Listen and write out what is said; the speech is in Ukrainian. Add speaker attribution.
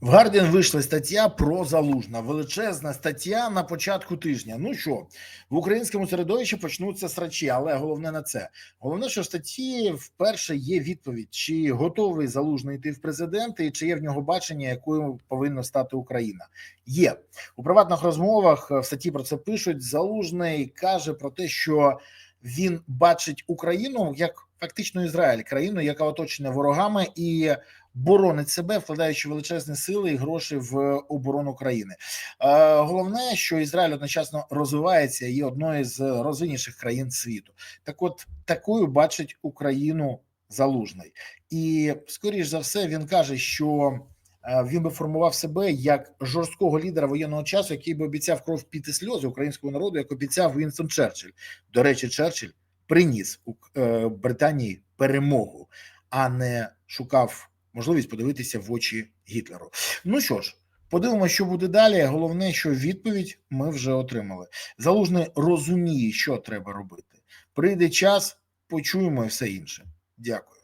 Speaker 1: В Гардіан вийшла стаття про залужна. Величезна стаття на початку тижня. Ну що в українському середовищі почнуться срачі, але головне на це. Головне, що в статті вперше є відповідь, чи готовий залужний йти в президенти, і чи є в нього бачення, якою повинна стати Україна. Є у приватних розмовах в статті про це пишуть. Залужний каже про те, що він бачить Україну як фактично Ізраїль, країну, яка оточена ворогами і боронить себе, вкладаючи величезні сили і гроші в оборону країни. Е, головне, що Ізраїль одночасно розвивається і є одною з розвиніших країн світу. Так, от такою бачить Україну залужний, і скоріш за все він каже, що. Е, Він би формував себе як жорсткого лідера воєнного часу, який би обіцяв кров піти сльози українського народу, як обіцяв Вінстон Черчилль. До речі, Черчилль приніс у е, Британії перемогу, а не шукав можливість подивитися в очі Гітлеру. Ну що ж, подивимося, що буде далі. Головне, що відповідь ми вже отримали. Залужний розуміє, що треба робити. Прийде час, почуємо і все інше. Дякую.